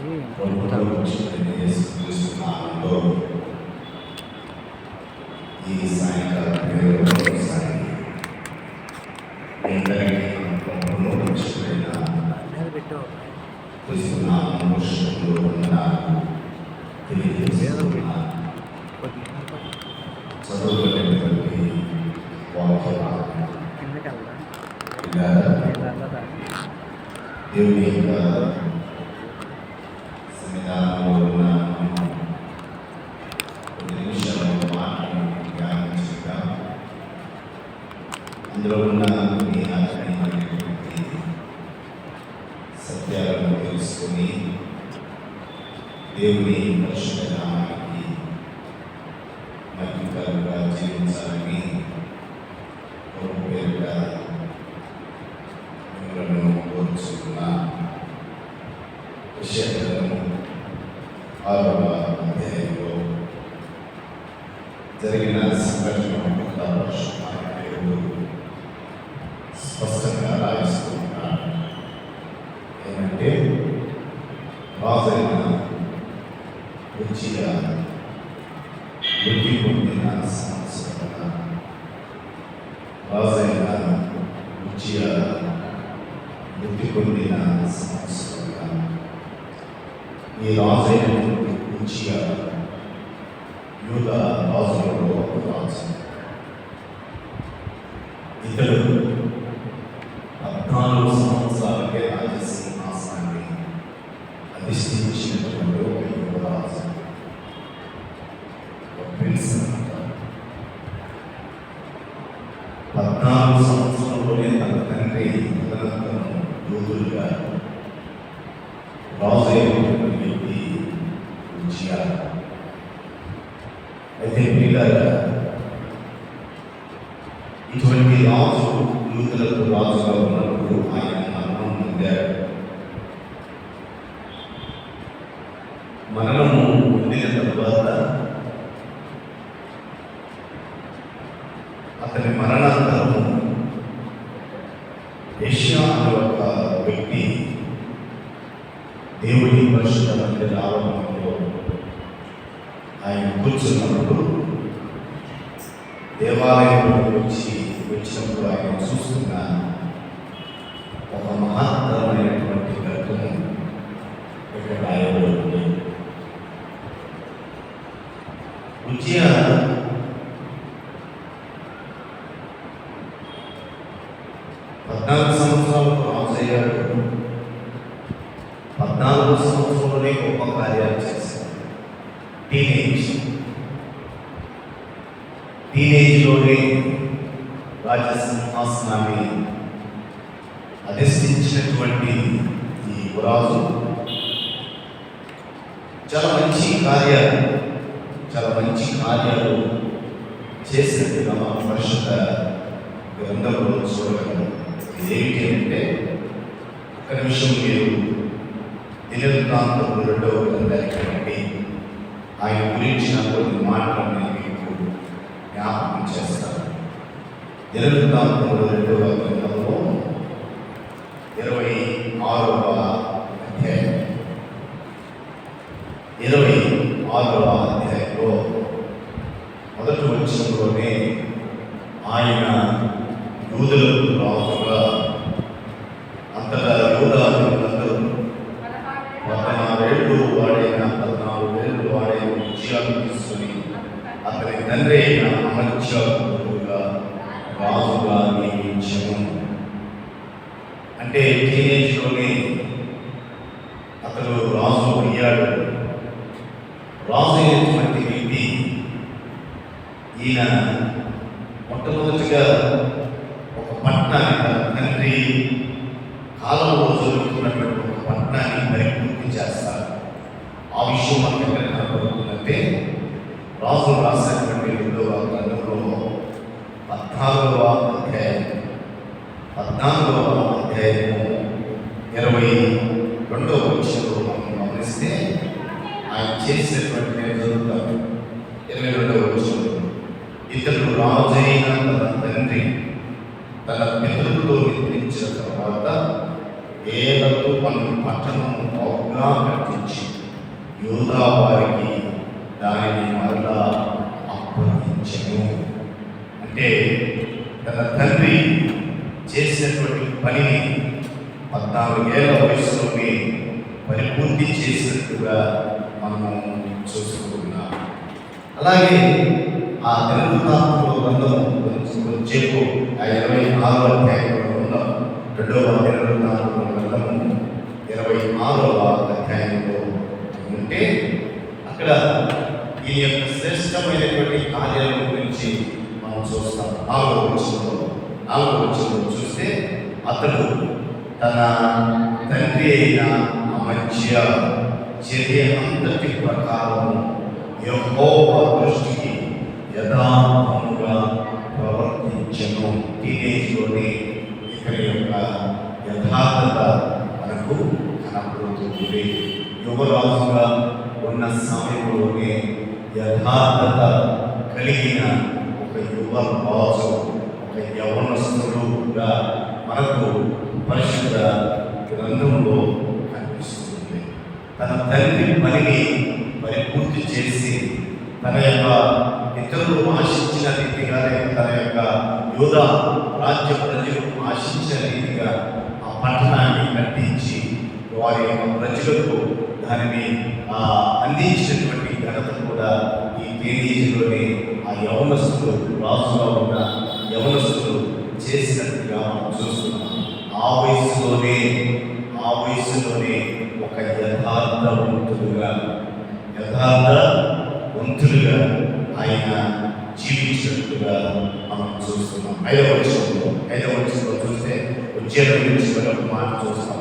ఈ సాయంకాలం చదువుకునేటువంటి వాక్యం దేవుని చేయగలము ఆరవ అధ్యాయంలో జరిగిన సంఘటన పద్నాలుగు సంవత్సరంలోనే తన తండ్రి తదనంతరం యోధులుగా రాజు అయినటువంటి అయితే పిల్లగా Senhor ఇరవై నాలుగు రెండవ గ్రంథంలో ఇరవై ఆరవ అధ్యాయం ఇరవై రాసు రాసినటువంటి రెండవ గ్రంథంలో పద్నాలుగవ అధ్యాయం పద్నాలుగవ అధ్యాయము ఇరవై రెండవ విషయంలో మనం గమనిస్తే ఆయన చేసినటువంటి నేను చదువుతాను ఇరవై రెండవ విషయంలో ఇతరులు రాజైన తన తండ్రి తన పితరులతో నిద్రించిన తర్వాత ఏదో పన్ను పట్టణం బాగుగా యోధా వారికి దానిని మరలా అప్పగించను అంటే తన తండ్రి చేసినటువంటి పనిని పద్నాలుగేళ్ళ వయసులోనే పరిపూర్తి చేసినట్టుగా మనము చూసుకుంటున్నాం. అలాగే ఆ దినవృత్తాంతంలో గ్రంథం చెప్పు ఆ ఇరవై ఆరో అధ్యాయంలో ఉన్నాం రెండవ దినవృత్తాంతంలో గ్రంథము ఇరవై ఆరవ అధ్యాయంలో ఉంటే అక్కడ ఈ యొక్క శ్రేష్టమైనటువంటి కార్యాల గురించి మనం చూస్తాం. నాలుగో వచ్చంలో నాలుగో వచ్చంలో చూస్తే అతడు తన తండ్రి అయిన మధ్య చర్య అంతటి ప్రకారం యహోవ దృష్టికి యథార్థముగా ప్రవర్తించను. టీనేజ్లోనే ఇక్కడ యొక్క యథార్థత మనకు కనపడుతుంది. యువరాజుగా ఉన్న సమయంలోనే యథార్థత కలిగిన ఒక యువ బాసు ఒక యవనస్తుడుగా మనకు పరిశుద్ధ గ్రంథంలో కనిపిస్తుంది. తన తండ్రి పనిని పరిపూర్తి చేసి తన యొక్క ఇతరులు ఆశించిన రీతిగా తన యొక్క యోధ రాజ్య ప్రజలు ఆశించిన రీతిగా ఆ పట్టణాన్ని కట్టించి వారి యొక్క ప్రజలకు దానిని ఆ, అందించినటువంటి ఘనత కూడా ఈ తేదీలోనే ఆ యవనస్తులు రాజుగా ఉన్న యవనస్తులు చేసినట్టుగా మనం చూస్తున్నాం. ఆ వయసులోనే ఆ వయసులోనే ఒక యథార్థవంతులుగా యథార్థ వంతులుగా ఆయన జీవించినట్టుగా మనం చూస్తున్నాం. ఐదవ వచనంలో ఐదవ వచనంలో చూస్తే ఉద్యోగం గురించి మరొక మాట చూస్తాం.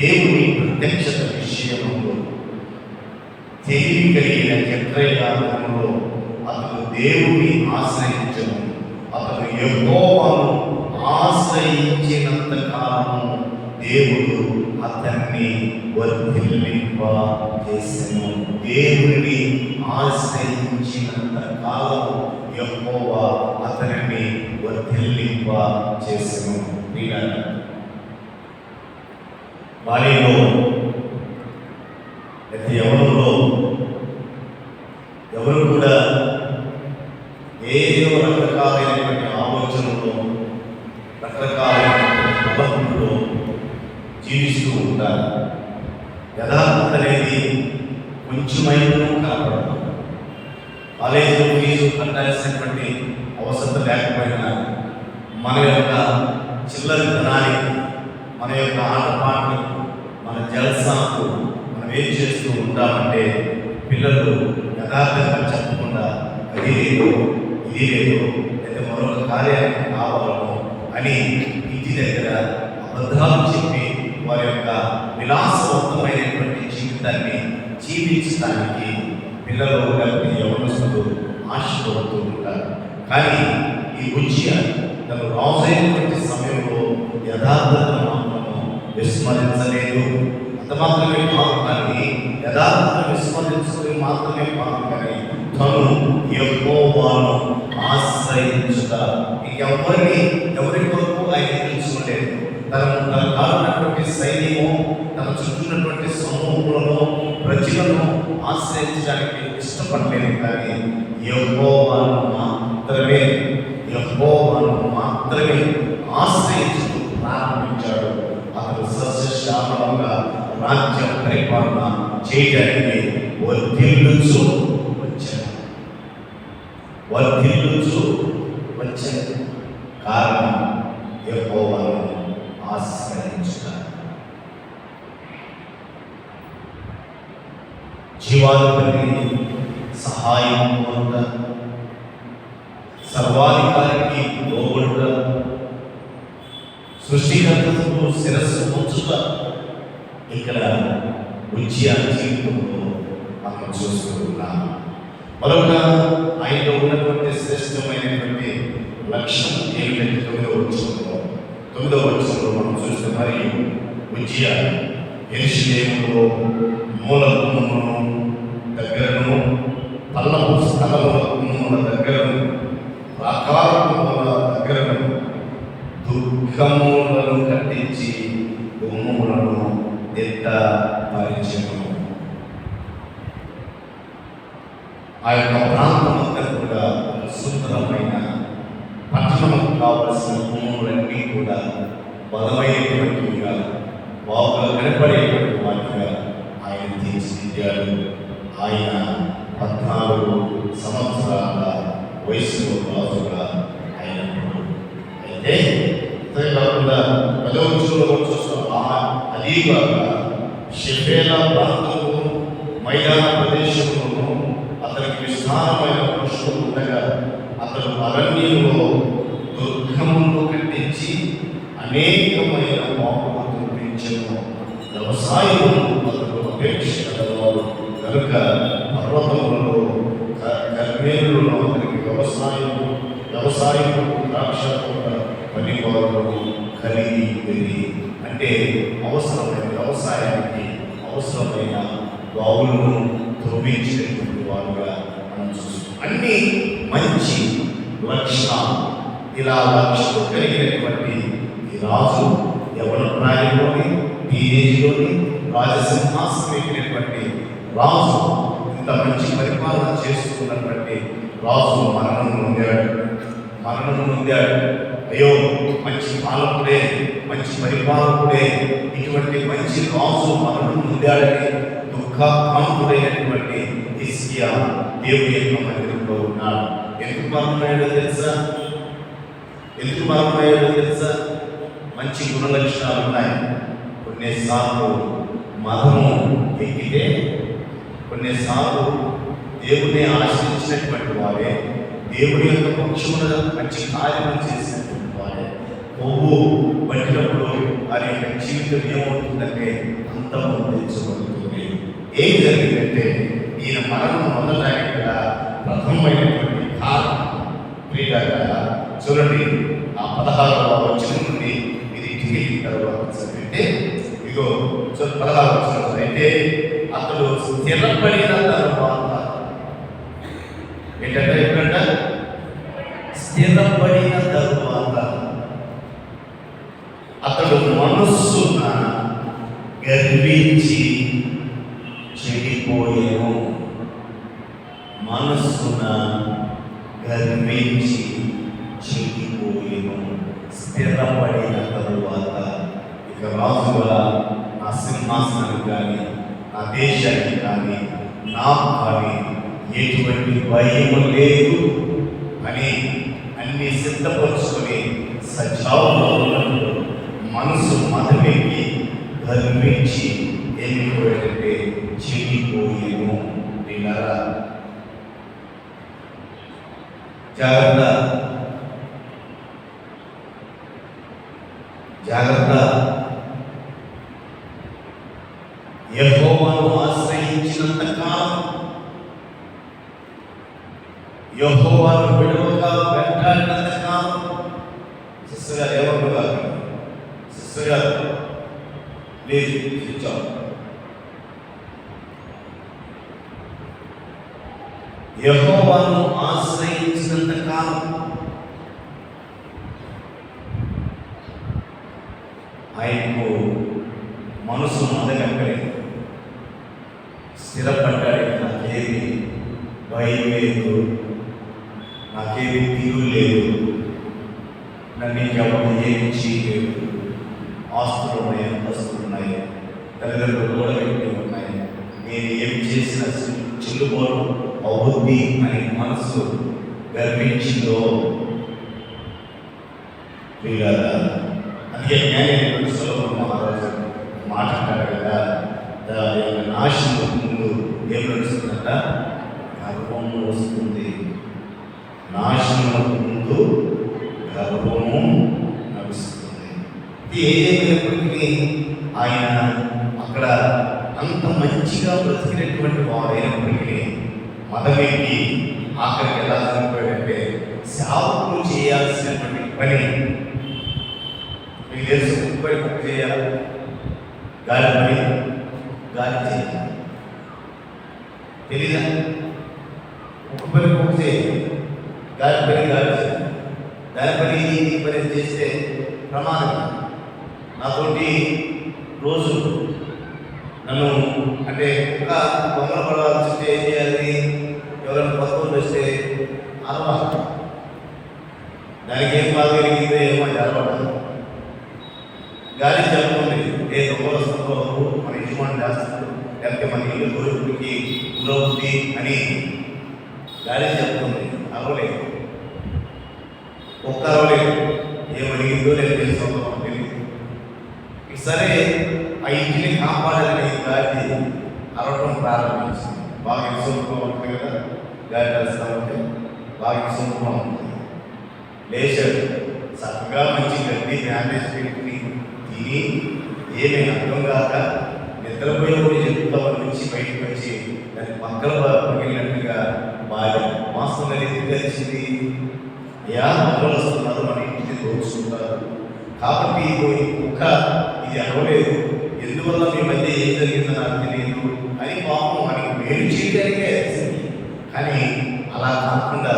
దేవుని ప్రత్యక్షత విషయంలో తెలివి కలిగిన చక్రయానంలో దేవుని ఆశ్రయించను. అతను యెహోవాను ఆశ్రయించినంత కాలము దేవుడు అతన్ని వర్ధిల్లింప చేసెను. దేవుని ఆశ్రయించినంత కాలము యెహోవా అతనిని వర్ధిల్లింప చేసెను. ప్రియులారా, బాల్యంలో ప్రతి ఎవరిలో ఎవరు కూడా మన యొక్క చిల్లర ధనానికి మన యొక్క ఆటపాటలకు మన జలసాకు మనం ఏం చేస్తూ ఉంటామంటే పిల్లలు యథార్థంగా చెప్పకుండా అది లేదు ఇది లేదు లేదా మరొక కార్యానికి కావాలను అని ఇంటి దగ్గర అబద్ధాలు చెప్పి వారి యొక్క విలాసవంతమైనటువంటి జీవితాన్ని జీవించడానికి పిల్లలు కలిపి యవనస్తులు ఆశపడుతూ ఉంటారు. కానీ ఈ ఉజ్జ తను రాజైనటువంటి సమయంలో యథార్థతను మాత్రము విస్మరించలేదు. అంత మాత్రమే కాదు కానీ యథార్థతను విస్మరించుకుని మాత్రమే కాదు కానీ తను యెహోవాను ఆశ్రయించుట. ఎవరిని ఎవరి కొరకు ఆయన తెలుసుకోలేదు తన తన కాలున్నటువంటి సైన్యము తన చుట్టూన్నటువంటి సమూహంలో ప్రజలను ఆశ్రయించడానికి ఇష్టపడలేదు. కానీ యెహోవాను మాత్రమే యెహోవాను మాత్రమే ఆశ్రయించుతూ ప్రారంభించాడు. అతడు సస్యశ్యామలంగా రాజ్య పరిపాలన చేయడానికి వర్ధిల్లుచు వచ్చాడు వర్ధిల్లుచు వచ్చాడు కారణం యెహోవాను ఆశ్రయించుట జీవాధిపతి సహాయం పొంద సర్వాధికారికి సృష్టికర్తకు శిరస్సు ఉంచుట ఇక్కడ విజయ జీవితంలో మనం చూస్తూ ఉన్నాం మరొక ఆయనలో ఉన్నటువంటి శ్రేష్టమైనటువంటి లక్ష్యం ఏమిటంటే తొమ్మిదవ వచ్చంలో తొమ్మిదవ వచ్చంలో మనం చూస్తే మరియు విజయ ఎరుషులేములో మూల గుమ్మమును ఆ యొక్క ప్రాంతం అంతా కూడా ఒక సుందరమైన పట్టణం కావలసిన భూములన్నీ కూడా బలమైనటువంటివిగా బాగా కనపడేటువంటి వాటిగా ఆయన తీర్చిదిద్దాడు. ఆయన పద్నాలుగు సంవత్సరాల వయసులో రాజుగా ఆయన అయితే అంతే కాకుండా పదవంశంలో చూస్తాం అది కాక షెఫేలా ప్రాంతము మైదానం విశాలమైన విస్తారమైన ఉండగా అతను అరణ్యంలో దుర్గమును కట్టించి అనేకమైన పాపలు చూపించను వ్యవసాయం అతను అపేక్ష కలవాడు కనుక పర్వతములలో క- అతనికి వ్యవసాయం వ్యవసాయం ద్రాక్ష తోట పనివారు కలిగి ఉంది అంటే అవసరమైన వ్యవసాయానికి అవసరమైన బావులను త్రవ్వించినటువంటి వారుగా అన్ని మంచి లక్షణాలు ఇలా లక్ష్యం కలిగినటువంటి ఈ రాజు యవన ప్రాయంలోని టీనేజ్లోని రాజసింహాసనం ఎక్కినటువంటి రాజు ఇంత మంచి పరిపాలన చేస్తున్నటువంటి రాజు మరణం పొందాడు. మరణం పొందాడు. అయ్యో మంచి పాలకుడే మంచి పరిపాలకుడే ఇటువంటి మంచి రాజు మరణం పొందాడని దుఃఖాక్రాంతుడైనటువంటి మెస్సియా దేవుని యొక్క మందిరంలో ఉన్నాడు ఎందుకు బాగున్నాయో తెలుసా ఎందుకు బాగున్నాయో తెలుసా మంచి గుణ లక్షణాలు ఉన్నాయి కొన్నిసార్లు మతము ఎక్కితే కొన్నిసార్లు దేవుణ్ణి ఆశ్రయించినటువంటి వారే దేవుని యొక్క పక్షమున మంచి కార్యము చేసినటువంటి వారే కొవ్వు పట్టినప్పుడు వారి యొక్క జీవితం ఏమవుతుందంటే అంతము తెచ్చబడుతుంది ఏం జరిగిందంటే ఈయన మరణం పొందడానికి కూడా ప్రథమమైనటువంటి కారణం. ప్రియులారా, చూడండి ఆ పదహారవ వచ్చిన నుండి ఇది ఇంటికి తర్వాత చదివితే ఇదిగో పదహారు వచ్చిన అయితే అతడు స్థిరపడిన తర్వాత ఏంటంటే ఎప్పుడంట స్థిరపడిన తరువాత అతడు మనస్సున గర్వించి మనస్సున గర్వించి చెడిపోయేను స్థిరపడిన తరువాత ఇక రాజుగా నా సింహాసనం కానీ నా దేశానికి కానీ నాకు కానీ ఎటువంటి భయం లేదు. అని అన్ని సిద్ధపరుచుకొని సజావులో ఉన్నప్పుడు మనసు మతమేకి గర్వించి ఏమిపోయాడంటే చెడిపోయేను వినరా జాగ్రత్త జాగ్రత్త యెహోవాను ఆశ్రయించినంత కాలం యెహోవాను విడువగా వెంటాడినంత కాలం సిస్టర్ గారు ఏమంటున్నారు సిస్టర్ గారు ప్లీజ్ స్విచ్ ఆఫ్ యెహోవాను ఆశ్రయించినంత కాలం ఆయనకు మనసు మొదలెక్కడే స్థిరపడ్డాడు నాకేమి భయం లేదు. నాకేమి తీరు లేదు. నన్ను ఎవరు ఏమి చేయలేదు. ఆస్తులు ఉన్నాయి అంతస్తులు ఉన్నాయి తల్లిదండ్రులు కూడా పెట్టి ఉన్నాయి. నేను ఏం చేసిన చెల్లుబోలు అవుద్ది అని మనసు గర్వించిందో ప్రియులారా అందుకే జ్ఞాని సులభం మహారాజు మాట్లాడారు కదా నాశనం ముందు ఏం నడుస్తుందట గర్వము వస్తుంది. నాశనం ముందు గర్వము నడుస్తుంది. ఇది ఏదేమైనప్పటికీ ఆయన అక్కడ అంత మంచిగా బ్రతికినటువంటి వారైనప్పటికీ మదమెక్కి ఆఖరికి ఎలా చనిపోయాడంటే సేవకులు చేయాల్సినటువంటి పని మీకు తెలుసు. ముప్పై పని చేయాలి గాలి పని గాలి చేయాలి. తెలీదా? ఒక పని కుక్క చేయాలి గాలి పని గాలి చేయాలి దాని పని ఈ పని చేస్తే ప్రమాదం. నాతోటి రోజు నన్ను అంటే ఇంకా బొమ్మల పడవలు వస్తే ఏం చేయాలి? ఎవరైనా కొత్త వస్తే అలవాటు దానికి ఏం బాధ కలిగిందో ఏమో అలవాటు గాలి చెప్తుంది ఏ దొంగలు వస్తుందో మన యజమాని చేస్తున్నాడు లేకపోతే మన ఇల్లు గురువుడికి గురవుతుంది అని గాలి చెప్తుంది అరవలేదు ఒక్క అరవలేదు ఏమడిగిందో లేదు తెలుసు తెలియదు. సరే ఇంటిని కాపాడాలని గాలి అరవటం ప్రారంభించింది. బాగా ఇసుకుగా ఉంటుంది కదా గాలి వేస్తా ఉంటే బాగా ఇసుకుగా ఉంటుంది లేచాడు చక్కగా మంచి గడ్డి బ్యాండేజ్ పెట్టుకుని తిని ఏమీ అర్థం కాక నిద్రపోయేవాడు చెప్తామని నుంచి బయటకు వచ్చి దాని పక్కల పగిలినట్టుగా బాగా మాస్టర్ అనేది తెలిసింది. యా మొక్కలు వస్తున్నారు మన ఇంటికి దోచుకుంటారు కాబట్టి ఒక ఇది అనవలేదు ఎందువల్ల మీ మధ్య ఏం జరిగిందో నాకు తెలియదు. అని పాపం మనకి మేలు చేయడానికే కానీ అలా కాకుండా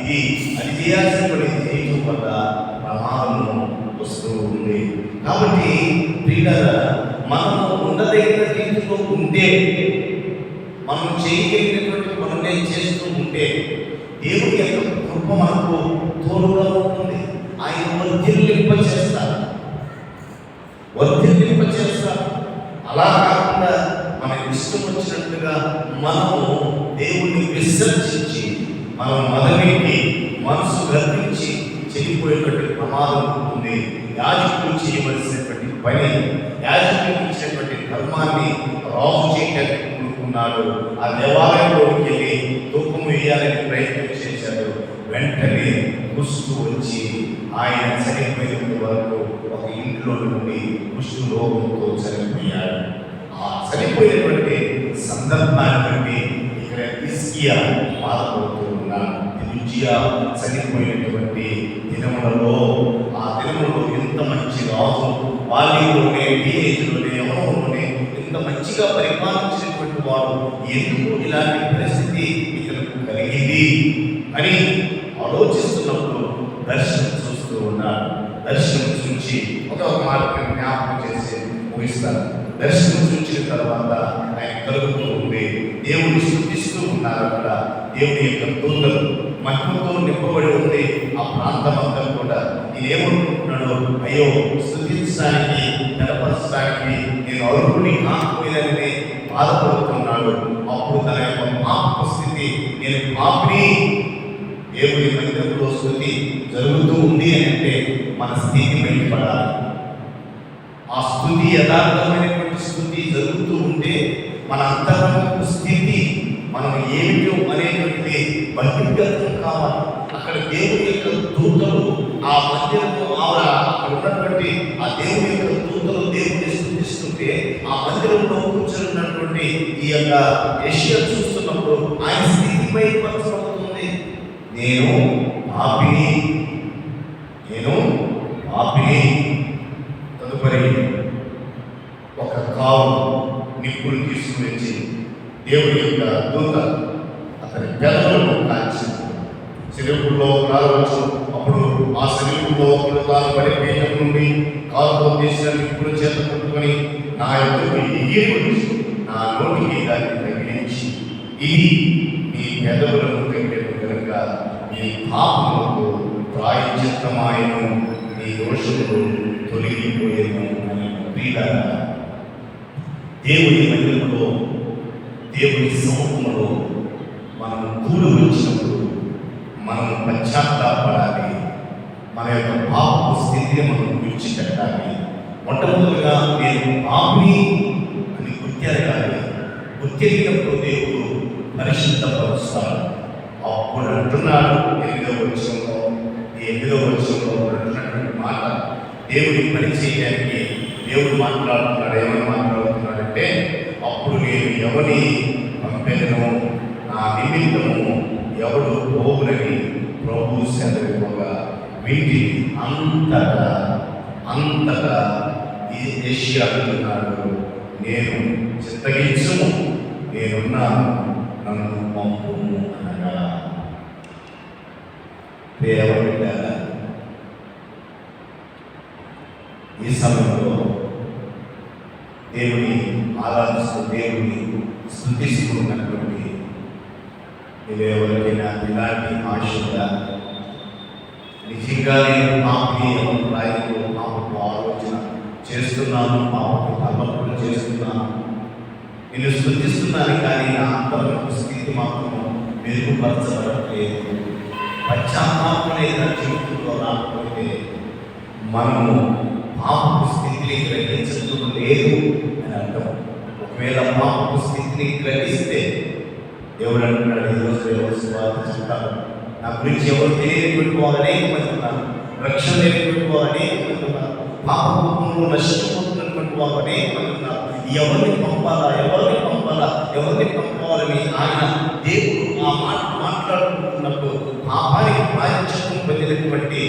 ఇది అది చేయాల్సిన పని చేయటం వల్ల ప్రమాదము వస్తూ ఉంది. కాబట్టి ప్రియుల మనం ఉండదగిన రీతిలో ఉంటే మనం చేయగలిగినటువంటి పనులే చేస్తూ ఉంటే దేవుని యొక్క కృప మనకు తోడుగా ఉంటుంది. ఆయన వర్ధిల్లింప చేస్తారు వర్ధిల్లింప చేస్తారు అలా కాకుండా మన ఇష్టం వచ్చినట్టుగా మనము దేవుణ్ణి విసర్జించి మనం మనమేంటి మనసు గర్వించి చెడిపోయేటువంటి ప్రమాదం ఉంటుంది. యాజకులు చేయవలసినటువంటి పని యాజకులు ఇచ్చినటువంటి ధర్మాన్ని రాజు చేయడానికి కోరుకున్నాడు ఆ దేవాలయంలోకి వెళ్ళి తూకం ప్రయత్నం చేశాడు. వెంటనే కుష్టు వచ్చి ఆయన చనిపోయినంత వరకు ఒక ఇంట్లో నుండి కుష్టు రోగంతో చనిపోయాడు. ఆ చనిపోయినటువంటి సందర్భాన్ని బట్టి ఇక్కడ ఇస్కియా బాధపడుతూ ఉన్నాడు. రుచియా చనిపోయినటువంటి దినములలో ఆ దినములో ఎంత మంచి రాజు బాల్యంలోనే టీనేజ్లోనే యవనంలోనే ఎంత మంచిగా పరిపాలించినటువంటి వాడు ఎందుకు ఇలాంటి పరిస్థితి అని ఆలోచిస్తున్నప్పుడు దర్శనం చూస్తూ ఉన్నాడు దర్శనం చూచి ఒక మార్గం జ్ఞాపకం చేసి ముగిస్తారు. దర్శనం చూచిన తర్వాత ఆయన కలుగుతూ ఉండి దేవుని శుద్ధిస్తూ ఉన్నారు అక్కడ దేవుని యొక్క దూతలు మహిమతో నింపబడి ఉండే ఆ ప్రాంతం అంతా కూడా నేనేమనుకుంటున్నాడు అయ్యో స్థుతించడానికి కనపరచడానికి నేను అర్హుని కాకపోయినని బాధపడుతున్నాడు. అప్పుడు తన యొక్క పాప స్థితి నేను పాపిని దేవుని మందిరంలో స్థుతి జరుగుతూ ఉంది అని అంటే మన స్థితి బయటపడాలి. ఆ స్థుతి యథార్థమైనటువంటి స్థుతి జరుగుతూ ఉంటే మన అంతరంగపు స్థితి మనం ఏమిటో అనేటువంటిది బహిర్గతం కావాలి. అక్కడ దేవుని యొక్క దూతలు ఆ మందిరము ఆవిడ అక్కడ ఉన్నటువంటి ఆ దేవుని యొక్క దూతలు దేవుని స్థుతిస్తుంటే ఆ మందిరంలో కూర్చొని ఉన్నటువంటి ఈ యొక్క ఏషియా చూస్తున్నప్పుడు ఆయన స్థితిపై బయటపరచబడుతుంది నేను పాపిని. నేను పాపిని. తదుపరి ఒక కావు నిప్పులు తీసుకుని వచ్చి దేవుడి యొక్క దూత అతని పెదవులను కాల్చి శరీరంలో రావచ్చు అప్పుడు ఆ శరీరంలో ఒకడు తాను పడే పీఠం నుండి కాలుతో తీసిన నిప్పులు చేత పట్టుకొని నా యొక్క ఎగిరి నా నోటికి దాన్ని తగిలించి ఇది నీ పెదవులను తగిలిన విధంగా మీ పాపములకు ప్రాయచిత్తమాయను మీ దోషములు తొలగిపోయేను అని ప్రియుల దేవుని మందిరంలో దేవుని సమూహంలో మనం కూడి వచ్చినప్పుడు మనం పశ్చాత్తాపడాలి. మన యొక్క పాపపు స్థితిని మనం విడిచిపెట్టాలి. మొట్టమొదటిగా నేను పాపిని అని గుర్తెరగాలి. గుర్తెరిగినప్పుడు దేవుడు పరిశుద్ధపరుస్తాడు. అప్పుడు అంటున్నాడు ఎనిమిదో వచ్చంలో ఎనిమిదో వచ్చంలో అంటున్నటువంటి మాట దేవుడి పని చేయడానికి దేవుడు మాట్లాడుతున్నాడు. ఏమని మాట్లాడుతున్నాడంటే అప్పుడు నేను ఎవరిని పంపెదను? నా నిమిత్తము ఎవడు పోగులని ప్రభు సెలవుగా వీటి అంతటా అంతటా ఈ ఏషియా అంటున్నాడు. నేను చిత్తగించము నేనున్నాను నన్ను పంపుము. అనగా ప్రేమ బిడ్డారా ఈ సమయంలో దేవుని ఆరాధిస్తూ దేవుని స్థుతిస్తూ ఉన్నటువంటి ఇదేవరికైనా ఇలాంటి ఆశ నిజంగా నేను పాపని అభిప్రాయంలో పాపకు ఆలోచన చేస్తున్నాను పాపకు తప్పకుండా చేస్తున్నాను. నేను స్థుతిస్తున్నాను కానీ నా అంతరం స్థితి మాత్రం మెరుగుపరచబడలేదు పశ్చాత్తాపం లేదా జీవితంలో రాకపోతే మనము పాపపు స్థితిని గ్రహించడం లేదు అని అంటాం ఒకవేళ పాపపు స్థితిని గ్రహిస్తే దేవుడు అంటున్నాడు ఈరోజు ఎవరు శుభార్త చెప్తారు నా గురించి ఎవరు తెలియనటువంటి వారు అనేక మంది ఉన్నారు. రక్షణ లేనటువంటి వారు అనేక మంది ఉన్నారు. పాపంలో నష్టపోతున్నటువంటి వారు అనేక మంది ఉన్నారు. ఎవరిని పంపాలా? ఎవరిని పంపాలా? ఎవరిని పంపాలని ఆయన దేవుడు ఆ మాట మాట్లాడుకుంటున్నప్పుడు పాపానికి ప్రాయశ్చిత్తం పొందినటువంటి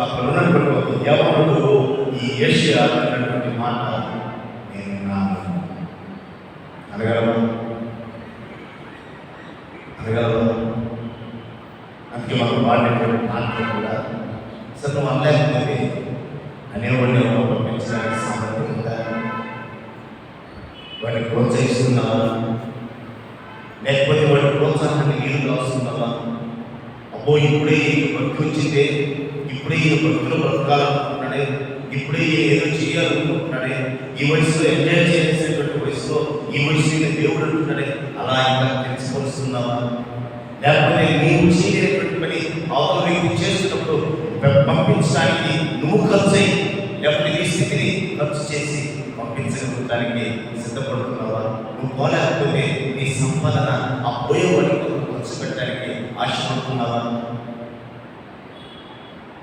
అక్కడ ఉన్నటువంటి యవనుడు ఈ ఏషియా అన్నటువంటి మాట నేను అనగలమా అనగలమా అందుకే మనం వాడినటువంటి మాటలు కూడా అసలు నువ్వు అనలేకపోతే అనేవాడిని పంపించడానికి సామర్థ్యం ఉందా వాడిని ప్రోత్సహిస్తున్నావా లేకపోతే వాడి ప్రోత్సాహాన్ని నీరు కాస్తున్నావా అబ్బో ఇప్పుడే ఈ భక్తి వచ్చిందే ఇప్పుడే ఈ భక్తులు బ్రతకాలనుకుంటున్నాడే ఇప్పుడే ఈయన ఏదో చేయాలనుకుంటున్నాడే ఈ వయసులో ఎంజాయ్ చేసేటువంటి వయసులో ఈ వయసులో దేవుడు అంటున్నాడే అలా ఇంకా తెలుసుకొస్తున్నావా లేకపోతే నీవు చేయలేనటువంటి పని అవతల వ్యక్తి చేస్తున్నప్పుడు పంపించడానికి నువ్వు ఖర్చు అయ్యి లేకపోతే నీ స్థితిని ఖర్చు చేసి పంపించగలగడానికి సిద్ధపడుతున్నావా? నువ్వు పోలేకపోతే నీ సంపాదన ఆ పోయేవాడి కొరకు ఖర్చు పెట్టడానికి ఆశపడుతున్నావా?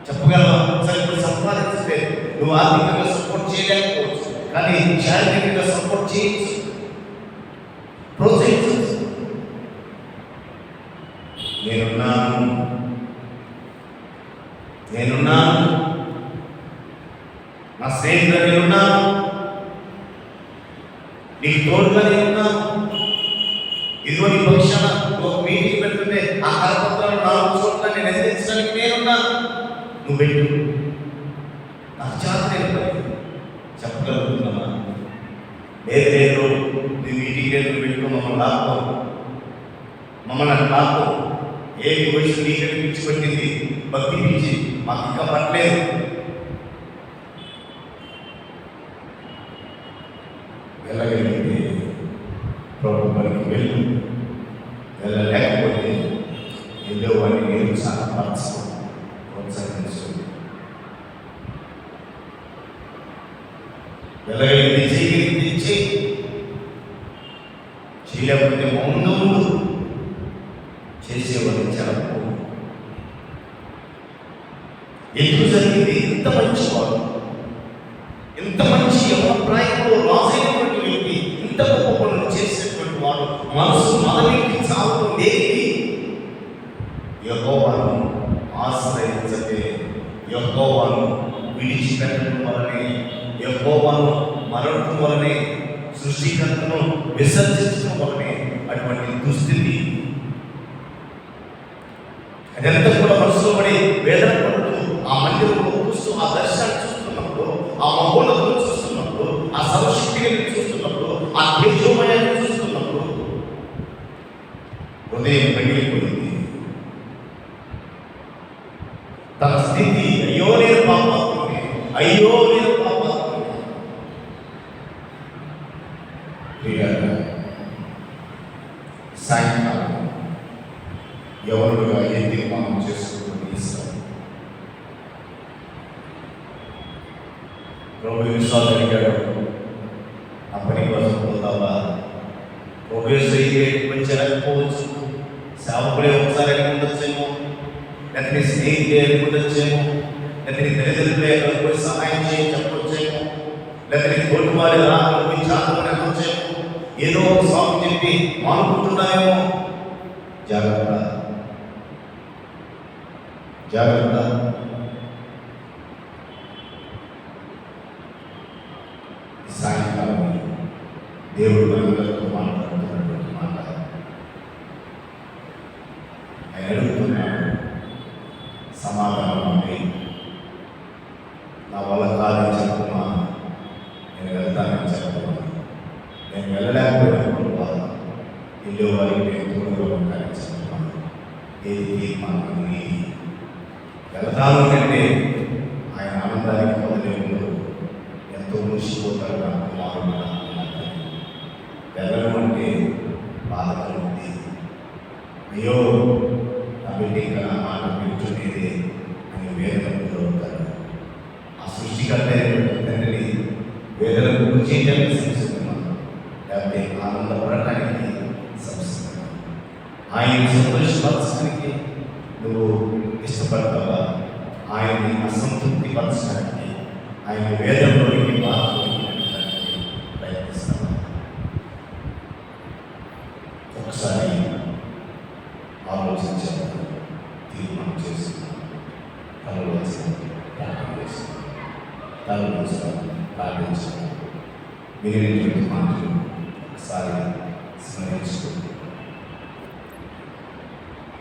చెప్పగలవా? సరే ఇప్పుడు సంపాదిస్తే నువ్వు ఆర్థికంగా సపోర్ట్ చేయలేకపోతే కానీ శారీరకంగా సపోర్ట్ చేయొచ్చు ప్రోత్సహించవచ్చు నేనున్నాను నేనున్నాను నా స్నేహితుడు నేనున్నాను నీకు తోడుగా నేనున్నాను ఇదిగో నీ పక్షాన ఒక మీటింగ్ పెడుతుంటే ఆ కరపత్రాలు నాలుగు చోట్ల నేను అందించడానికి నేనున్నాను నువ్వు పెట్టు నాకు చేత నేను పని చెప్పగలుగుతున్నావా లేదు లేదు నీ మీటింగ్ లేదు పెట్టుకో మమ్మల్ని లాక్కో మమ్మల్ని అట్లా లాక్కో ఏమి వయసు నీకని పిచ్చి పట్టింది భక్తి పిచ్చి మాకు ఇంకా పట్టలేదు వెళ్ళగలిగితే ప్రభు పనికి వెళ్ళు వెళ్ళలేకపోతే ఏదో వాడిని నేను సహపరచు ప్రోత్సహించు వెళ్ళగలిగితే చేయగలిగితే చేయి చేయలేకపోతే మౌనంగా ఉండు చేసేవాడిని ఎందుకు జరిగింది ఇంత మంచివాడు ఇంత మంచి అభిప్రాయంలో రాసైనటువంటి వ్యక్తి ఇంత గొప్ప పనులు చేసినటువంటి వాడు మనసు మనవికి చావు దేనికి యహోవాను ఆశ్రయించతే యహోవాను విడిచిపెట్టడం వలనే యహోవాను మరవటం వలనే సృష్టికర్తను విసర్జించడం వలనే అటువంటి దుస్థితి అదంతా కూడా మనసులో పడి వేదన పడుతూ ఆ మందిరంలో చూస్తూ ఆ దర్శనాన్ని చూస్తున్నప్పుడు ఆ మహోన్నతులు చూస్తున్నప్పుడు ఆ సర్వశక్తిని చూస్తున్నప్పుడు ఆ తేజోమయాన్ని చూస్తున్నప్పుడు హృదయం పగిలిపోయింది తన స్థితి అయ్యో నేను పాపాత్ముని అయ్యో నేను పాపాత్ముని ప్రియారా, సాయంకాలం ఎవరుగా ఏ తీర్మానం చేసుకుంటుంది ఇష్టం ప్రభు విశ్వాసం అడిగాడు ఆ పని కోసం పోతావా ప్రభు కొంచెం వెళ్ళకపోవచ్చు సేవకుడే ఒకసారి ఎక్కడ ఉండొచ్చేమో లేకపోతే నీ స్నేహితుడే ఎక్కడ ఉండొచ్చేమో లేకపోతే నీ తల్లిదండ్రులే ఎక్కడ పోయి సహాయం చేయి చెప్పొచ్చేమో లేకపోతే నీ తోటి వారి రాకుండా పోయి చాతమని అనొచ్చేమో ఏదో ఒక స్వామి చెప్పి మానుకుంటున్నాయేమో జాగ్రత్త జాగ్రత్త సాయంకాలం ఆయన సంతోషపరచడానికి నువ్వు ఇష్టపడతావా ఆయన్ని అసంతృప్తి పరచడానికి ఆయన వేదంలోనికి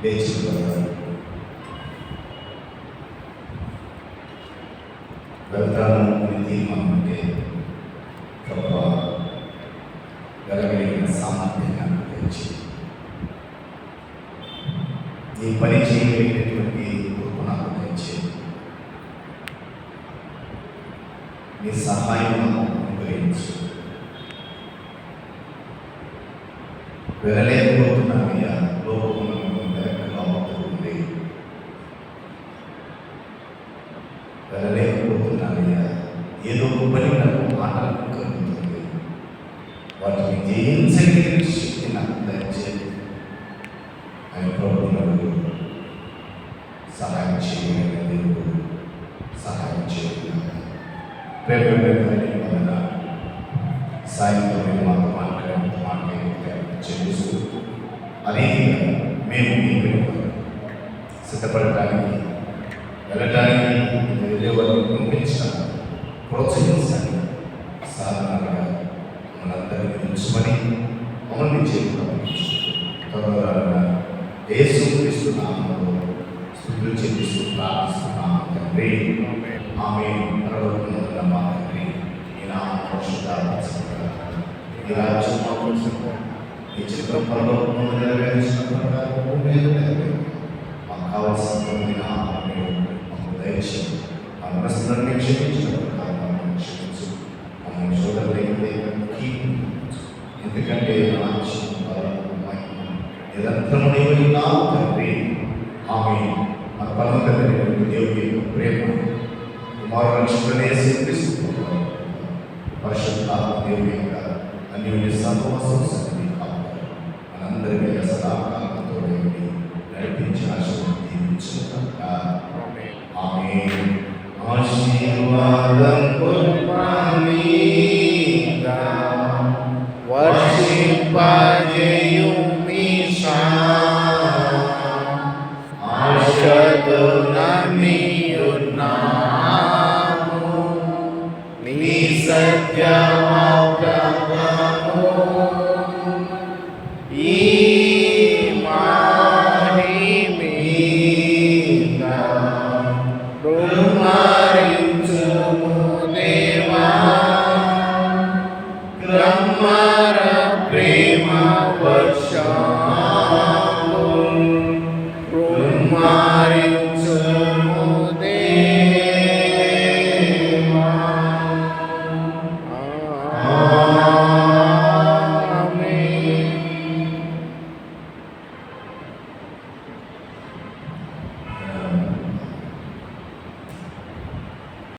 లేచి వెళ్తాను అని తీర్మానం అంటే గొప్ప వెళ్ళగలిగిన సామర్థ్యం నాకు ఈ పని చేయగలిగినటువంటి నాకు తెచ్చి సహాయం అనుగ్రహించు. పని కలుగుతుంది వాటిని జయించగలిగిన శక్తి నాకు దయచేది ఆయన ప్రభువులకు సహాయం చేయగలిగిన దేవుడు సహాయం చేయగలిగిన ప్రేమ వలన సాయంత్రం మీరు మాతో మాట్లాడే మాట్లాడే చెల్లిస్తూ అదే మేము మీ సిద్ధపడటానికి తండ్రి ఆమె పరలోకమున్న మా తండ్రి ఈ నామం ఈ రాజ్యం ఈ చిత్రం పరలోకమును నెరవేర్చిన ప్రకారం భూమి మాకు కావాల్సిన మాకు దయచేసి మా క్షమించిన ప్రకారం క్షమించు మమ్మల్ని ఎందుకంటే రాజ్యం బలం, తండ్రి ఆమె మన పరమ దేవుడి యొక్క ప్రేమ కుమారుడు రక్షకుడనే యేసుక్రీస్తు పరిశుద్ధ దేవుని యొక్క అన్యోన్య సహవాసం సన్నిధి కావాలి మనందరి మీద సదాకాలంతో నడిపించి ఆశీర్వాదం దీవించుగాక. ఆశీర్వాదం వర్షింప Yeah.